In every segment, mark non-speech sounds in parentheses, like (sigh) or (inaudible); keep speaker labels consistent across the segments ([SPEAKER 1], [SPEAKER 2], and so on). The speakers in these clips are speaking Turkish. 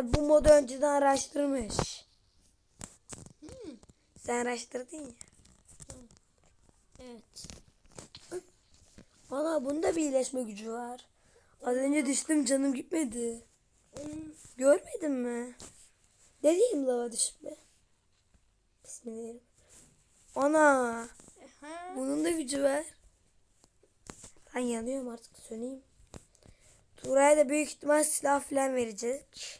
[SPEAKER 1] Tabi bu modu önceden araştırmış. Sen araştırdın ya.
[SPEAKER 2] Evet.
[SPEAKER 1] Valla bunda bir iyileşme gücü var. Az önce düştüm canım gitmedi.
[SPEAKER 2] Onun
[SPEAKER 1] Görmedin mi? Ne diyeyim lava düşüp be? Bismillahirrahmanirrahim. Ana. Bunun da gücü var. Ben yanıyorum artık söneyim. Turay'a da büyük ihtimal silah falan verecek.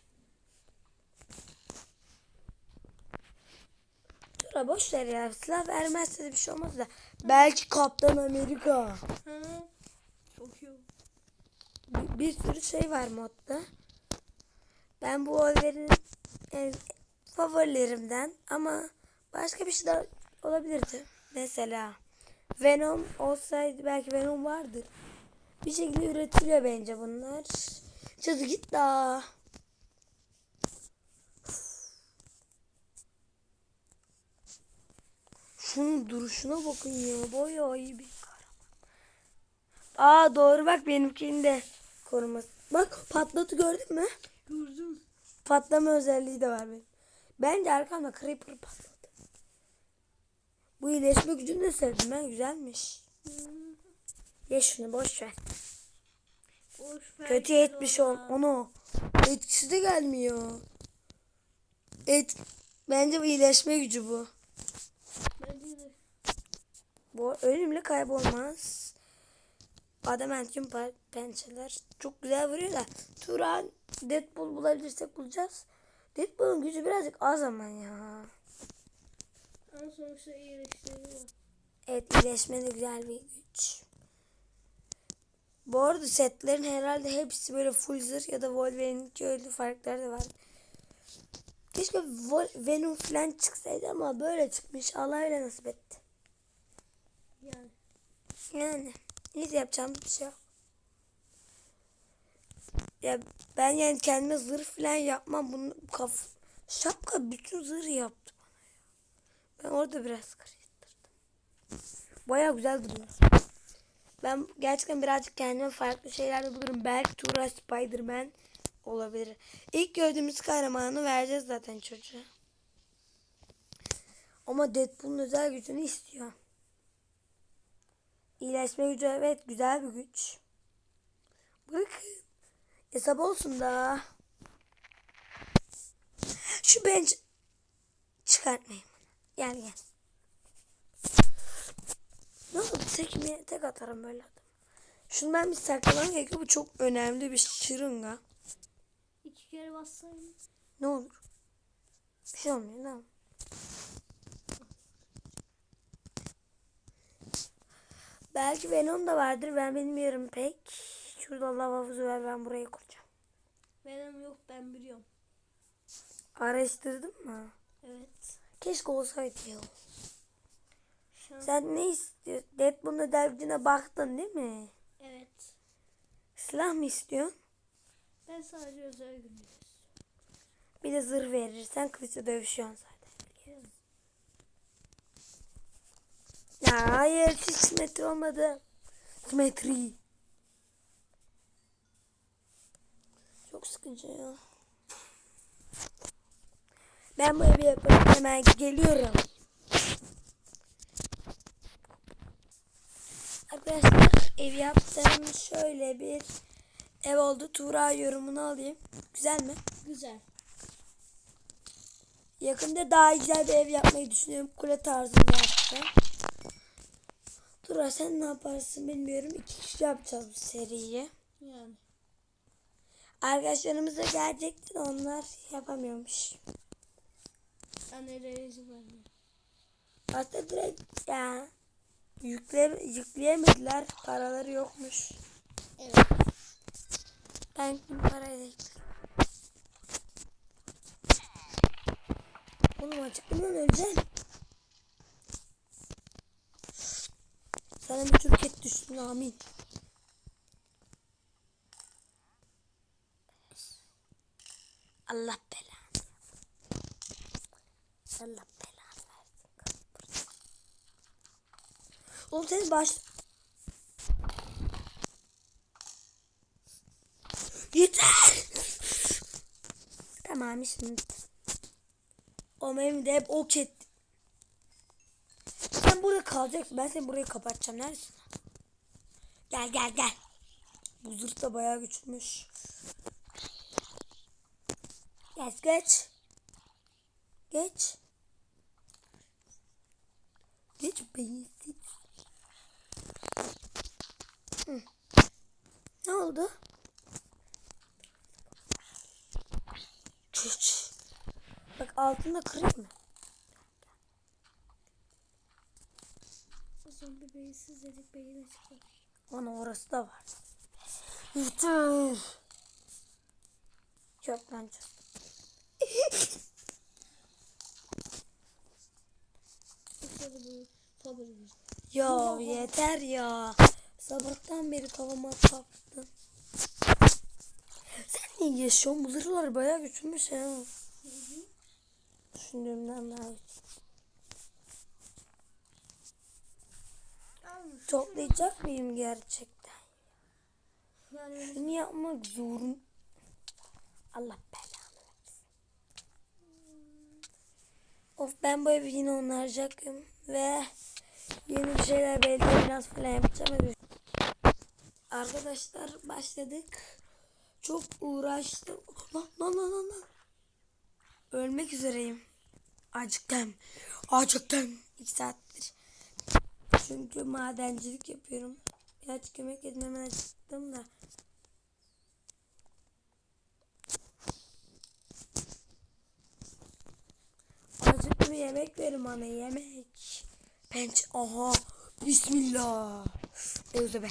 [SPEAKER 1] Tura boş ver ya. Silah vermezse de bir şey olmaz da. Belki Kaptan Amerika.
[SPEAKER 2] ha. Çok iyi.
[SPEAKER 1] Bir, bir sürü şey var modda. Ben bu Wolverine'in en favorilerimden ama başka bir şey de olabilirdi. Mesela Venom olsaydı belki Venom vardır. Bir şekilde üretiliyor bence bunlar. Çözü git daha. Şunun duruşuna bakın ya. Bayağı iyi bir kahraman. Aa doğru bak benimkini de koruması. Bak patlatı gördün mü?
[SPEAKER 2] Gördüm.
[SPEAKER 1] Patlama özelliği de var benim. Bence arkamda creeper patladı. Bu iyileşme gücünü de sevdim ben. Güzelmiş. Ye şunu boş ver.
[SPEAKER 2] Boş ver
[SPEAKER 1] Kötü etmiş ol. Onu. Etkisi de gelmiyor. Et. Bence bu iyileşme gücü bu. Bu ölümle kaybolmaz. Adamantium pençeler çok güzel vuruyor da Turan Deadpool bulabilirsek bulacağız. Deadpool'un gücü birazcık az ama ya.
[SPEAKER 2] Ama sonuçta iyileştiriyor.
[SPEAKER 1] Evet iyileşme de güzel bir güç. Bu arada setlerin herhalde hepsi böyle full zırh ya da Wolverine'inki öyle farkları da var. Keşke Venom falan çıksaydı ama böyle çıkmış. Allah öyle nasip etti.
[SPEAKER 2] Yani.
[SPEAKER 1] Yani hiç yapacağım bir şey yok. Ya ben yani kendime zırh falan yapmam. Bunu kaf şapka bütün zırh yaptı bana ya. Ben orada biraz karıştırdım. Baya güzel duruyor. Ben gerçekten birazcık kendime farklı şeyler de bulurum. Belki Tura Spider-Man olabilir. İlk gördüğümüz kahramanı vereceğiz zaten çocuğa. Ama Deadpool'un özel gücünü istiyor. İyileşme gücü evet güzel bir güç. Bakın. Hesap olsun da. Şu bench çıkartmayayım. Gel gel. Ne oldu? Tek mi? Tek atarım böyle adam. Şunu ben bir saklamam gerekiyor. Bu çok önemli bir şırınga.
[SPEAKER 2] İki kere bassayım.
[SPEAKER 1] Ne olur? Bir şey olmuyor değil mi? Belki Venom da vardır. Ben bilmiyorum pek. Şurada lava havuzu var. Ben buraya kuracağım.
[SPEAKER 2] Benim yok ben biliyorum.
[SPEAKER 1] Araştırdın mı?
[SPEAKER 2] Evet.
[SPEAKER 1] Keşke olsaydı ya.
[SPEAKER 2] Şu.
[SPEAKER 1] Sen ne istiyorsun? Deadpool'un özel gücüne baktın değil mi?
[SPEAKER 2] Evet.
[SPEAKER 1] Silah mı istiyorsun?
[SPEAKER 2] Ben sadece özel günü.
[SPEAKER 1] Bir de zırh verirsen kılıçla dövüşüyorsun zaten. Ya hayır hiç simetri olmadı. Simetri. Çok sıkıcı ya. Ben bu evi yapıp hemen geliyorum. Arkadaşlar ev yaptım. Şöyle bir ev oldu. Tuğra yorumunu alayım. Güzel mi?
[SPEAKER 2] Güzel.
[SPEAKER 1] Yakında daha güzel bir ev yapmayı düşünüyorum. Kule tarzında yapacağım. Tura sen ne yaparsın bilmiyorum. İki kişi yapacağız bu seriyi.
[SPEAKER 2] Yani.
[SPEAKER 1] Arkadaşlarımız da gelecekti de onlar yapamıyormuş.
[SPEAKER 2] Anne reisi var.
[SPEAKER 1] Hatta direkt ya yükle, yükleyemediler. Paraları yokmuş.
[SPEAKER 2] Evet.
[SPEAKER 1] Ben parayla yükledim. Oğlum acıktım lan öleceğim. Sana bir Türk et düşsün amin. Allah belanı. Allah belanı versin. Oğlum senin baş... Yeter. Tamam şimdi. O benim de hep ok etti. Sen burada kalacaksın. Ben seni burayı kapatacağım. Neredesin? Gel gel gel. Bu zırh da bayağı güçlüymüş. Geç geç. Geç. Geç beyinsiz. Ne oldu? Çüş. Bak altında kırık mı?
[SPEAKER 2] Zombi beyinsiz dedik beyin açıklar.
[SPEAKER 1] Ana orası da var. Yeter. Çok lan çok. Ya yeter ya. Sabahtan beri kafama taktın. Sen niye yaşıyorsun? Bu zırhlar bayağı güçlüymüş ha. Düşündüğümden daha güçlü. Toplayacak mıyım gerçekten?
[SPEAKER 2] Yani
[SPEAKER 1] Şunu yapmak zorun. Allah belanı versin. Of ben bu evi yine onaracaktım ve yeni bir şeyler belki biraz falan yapacağım. Arkadaşlar başladık. Çok uğraştım. Lan lan lan lan. lan. Ölmek üzereyim. Acıktım. Acıktım. İki saattir. Çünkü madencilik yapıyorum. Birazcık yemek yedim hemen acıktım da. Acıktım yemek verin bana yemek. Penç aha. Bismillah. Evde.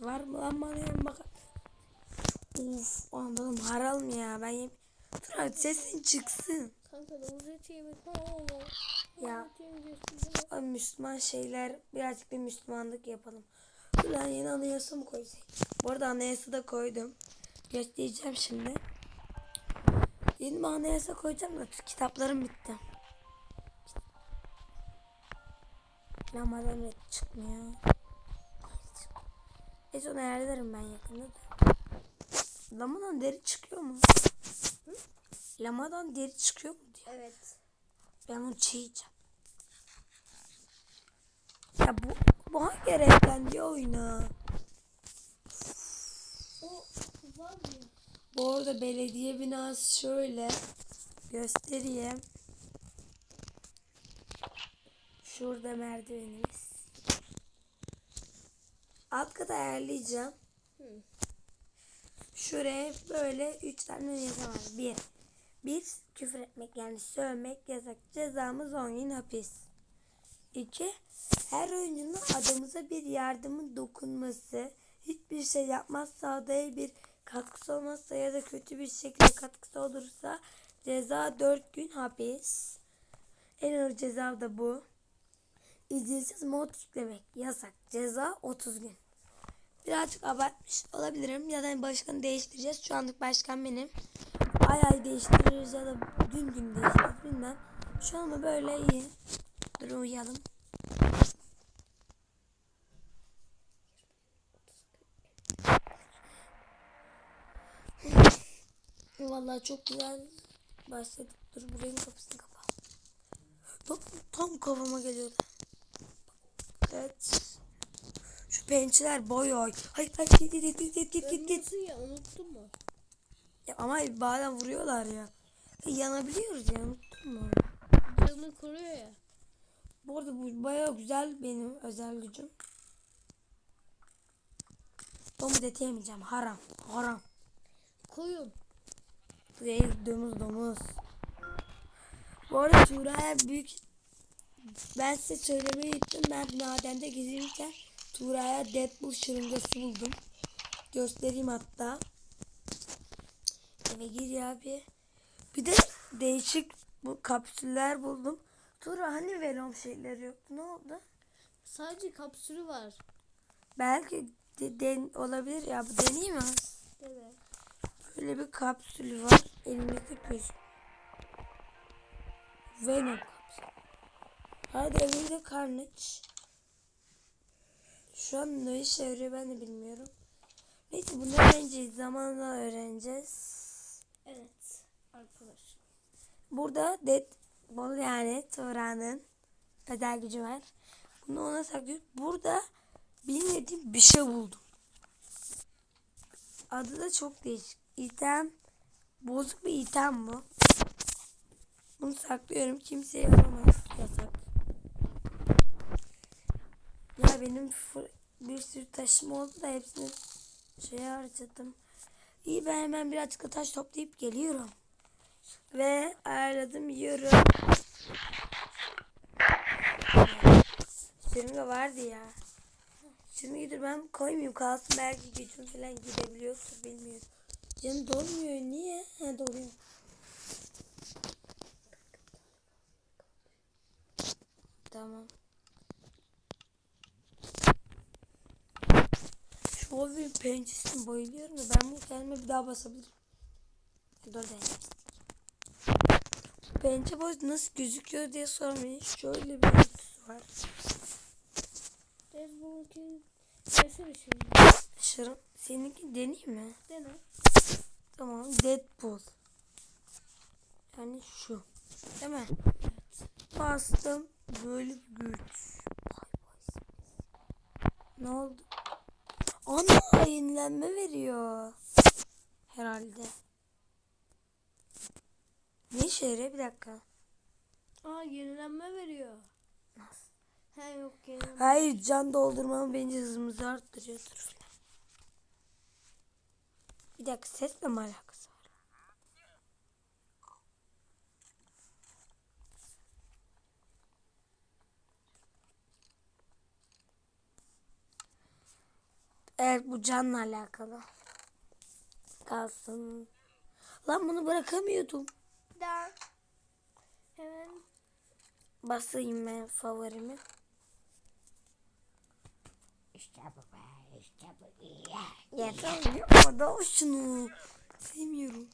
[SPEAKER 1] Var mı lan bana yemek. Uf anladım haram ya ben yem. Dur abi sesin çıksın.
[SPEAKER 2] kanka ne olur?
[SPEAKER 1] Ya. O Müslüman şeyler birazcık bir Müslümanlık yapalım. Dur lan yeni anayasa mı koysak? Bu arada anayasa da koydum. Göstereceğim şimdi. Yeni bir anayasa koyacağım da kitaplarım bitti. Lamadan red çıkmıyor. Neyse onu ayarlarım ben yakında da. Lamadan deri çıkıyor mu? Hı? Lamadan deri çıkıyor mu diyor.
[SPEAKER 2] Evet.
[SPEAKER 1] Ben onu çiğeceğim. Ya bu, bu hangi renkten diyor oyuna?
[SPEAKER 2] O var mı?
[SPEAKER 1] Bu arada belediye binası şöyle göstereyim. Şurada merdivenimiz. Alt kata ayarlayacağım.
[SPEAKER 2] Hı.
[SPEAKER 1] Şuraya böyle üç tane yazı var. Bir, bir küfür etmek yani sövmek yasak. Cezamız 10 gün hapis. İki, her oyuncunun adamıza bir yardımın dokunması, hiçbir şey yapmazsa adaya bir katkısı olmazsa ya da kötü bir şekilde katkısı olursa ceza 4 gün hapis. En ağır ceza da bu. İzinsiz mod yüklemek yasak. Ceza 30 gün. Birazcık abartmış olabilirim ya da başkanı değiştireceğiz. Şu anlık başkan benim. Ay ay değiştiririz ya da gün gün değiştiririz bilmem. Şu an ama böyle iyi. Dur uyuyalım. (laughs) Vallahi çok güzel başladık. Dur buranın kapısını kapa. Bak tam kafama geliyordu. Evet. Pençeler boy oy. Hayır hayır git git git git git git git.
[SPEAKER 2] Ya unuttun mu?
[SPEAKER 1] Ya ama bazen vuruyorlar ya. E, yanabiliyoruz ya unuttun mu?
[SPEAKER 2] Canını koruyor ya.
[SPEAKER 1] Bu arada bu bayağı güzel benim özel gücüm. Domuz eti yemeyeceğim. Haram. Haram.
[SPEAKER 2] Koyun.
[SPEAKER 1] Değil domuz domuz. Bu arada Tuğra'ya büyük ben size söylemeyi unuttum. Ben madende gezirken Tuğra'ya Deadpool şırıngası buldum. Göstereyim hatta. Eve gir ya bir. Bir de değişik bu kapsüller buldum. Tuğra hani Venom şeyleri yoktu. Ne oldu?
[SPEAKER 2] Sadece kapsülü var.
[SPEAKER 1] Belki de, den, olabilir ya. Bu deneyeyim mi?
[SPEAKER 2] Evet.
[SPEAKER 1] Böyle bir kapsülü var. Elimizde göz. Venom kapsülü. Hadi elimde Carnage. Şu an ne işe yarıyor ben de bilmiyorum. Neyse bunları bence zamanla öğreneceğiz.
[SPEAKER 2] Evet.
[SPEAKER 1] Burada Deadpool yani Turan'ın özel gücü var. Bunu ona saklıyor. Burada bilmediğim bir şey buldum. Adı da çok değişik. İtem. Bozuk bir item bu. Bunu saklıyorum. Kimseye alamaz. Yasak. Ya benim bir sürü taşım oldu da hepsini şeye harcadım. İyi ben hemen birazcık da taş toplayıp geliyorum. Ve ayarladım yiyorum. Şırınga vardı ya. Şırıngayı ben koymayayım kalsın belki gücüm falan gidebiliyorsa bilmiyorum. Canım dolmuyor niye? He doluyor. Tamam. Şu oyun pençesine bayılıyorum da ben bu kendime bir daha basabilirim. Dur deneyim. Pençe boy nasıl gözüküyor diye sormayın. Şöyle bir görüntüsü var.
[SPEAKER 2] Deadpool'un Neyse bir şey.
[SPEAKER 1] Şırın. Seninki deneyim mi?
[SPEAKER 2] Dene.
[SPEAKER 1] Tamam. Deadpool. Yani şu. Değil mi? Bastım. Böyle bir güç. Ne oldu? Ana yenilenme veriyor. Herhalde. Ne işe yarıyor? Bir dakika.
[SPEAKER 2] Aa yenilenme veriyor.
[SPEAKER 1] Nasıl?
[SPEAKER 2] He yok yenilenme.
[SPEAKER 1] Hayır can doldurmamı bence hızımızı arttırıyor. Bir dakika sesle mi alakası var? Evet bu canla alakalı. Kalsın. Lan bunu bırakamıyordum.
[SPEAKER 2] Da. Hemen
[SPEAKER 1] Basayım ben favorimi.
[SPEAKER 3] İşte bu be, işte bu.
[SPEAKER 1] Ya tamam yapma da şunu. Sevmiyorum.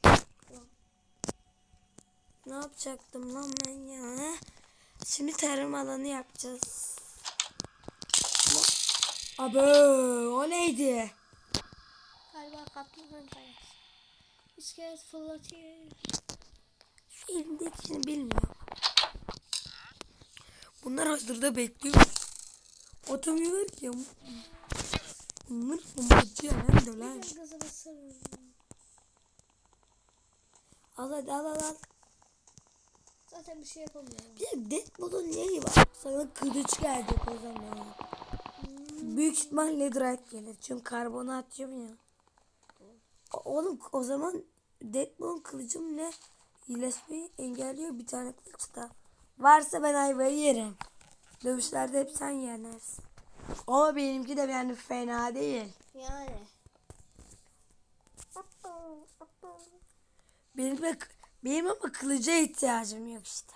[SPEAKER 1] Ne yapacaktım lan ben ya? Şimdi tarım alanı yapacağız. Abi o neydi?
[SPEAKER 2] galiba kaplumbağanın kayası. İskelet fırlatıyor.
[SPEAKER 1] Şu elimdekini bilmiyorum. Bunlar hazırda bekliyor. Atamıyorlar ki. Bunlar bombacı hem de lan.
[SPEAKER 2] Ben gaza basarım.
[SPEAKER 1] Al hadi al al al.
[SPEAKER 2] Zaten bir şey yapamıyorum.
[SPEAKER 1] Bir de Deadpool'un neyi var? Sana kılıç gelecek o zaman. Büyük ihtimal Netherite gelir. Çünkü karbonu atıyorum ya. Oğlum o zaman Deadpool'un kılıcı mı ne? İyileşmeyi engelliyor bir tane kılıç da. Varsa ben ayvayı yerim. Dövüşlerde hep sen yenersin. Ama benimki de yani fena değil.
[SPEAKER 2] Yani.
[SPEAKER 1] Benim, benim ama kılıca ihtiyacım yok işte.